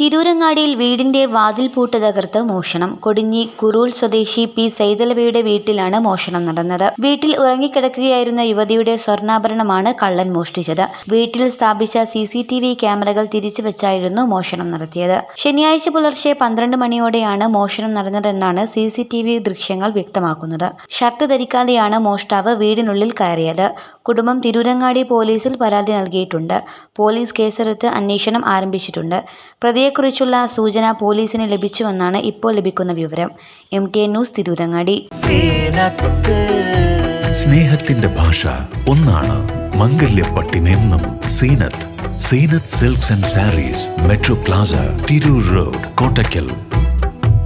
തിരൂരങ്ങാടിയിൽ വീടിന്റെ വാതിൽ പൂട്ട് തകർത്ത് മോഷണം. കൊടിഞ്ഞി കുറൂൾ സ്വദേശി പി സൈതലവയുടെ വീട്ടിലാണ് മോഷണം നടന്നത്. വീട്ടിൽ ഉറങ്ങിക്കിടക്കുകയായിരുന്ന യുവതിയുടെ സ്വർണാഭരണമാണ് കള്ളൻ മോഷ്ടിച്ചത്. വീട്ടിൽ സ്ഥാപിച്ച സി സി ടി വി ക്യാമറകൾ മോഷണം നടത്തിയത്. ശനിയാഴ്ച പുലർച്ചെ പന്ത്രണ്ട് മണിയോടെയാണ് മോഷണം നടന്നതെന്നാണ് സി സി ടി വി ദൃശ്യങ്ങൾ വ്യക്തമാക്കുന്നത്. ഷർട്ട് ധരിക്കാതെയാണ് മോഷ്ടാവ് വീടിനുള്ളിൽ കയറിയത്. കുടുംബം തിരൂരങ്ങാടി പോലീസിൽ പരാതി നൽകിയിട്ടുണ്ട്. പോലീസ് കേസെടുത്ത് അന്വേഷണം ആരംഭിച്ചിട്ടുണ്ട്. പ്രതിയെക്കുറിച്ചുള്ള സൂചന പോലീസിന് ലഭിച്ചുവെന്നാണ് ഇപ്പോൾ ലഭിക്കുന്ന വിവരം. M T N news Tirurangadi. സ്നേഹത്തിന്റെ ഭാഷ ഒന്നാണ് മംഗല്യപ്പട്ടിനെന്നും Zeenath. Zeenath silks and sarees metro plaza Tirur road Kottakkal.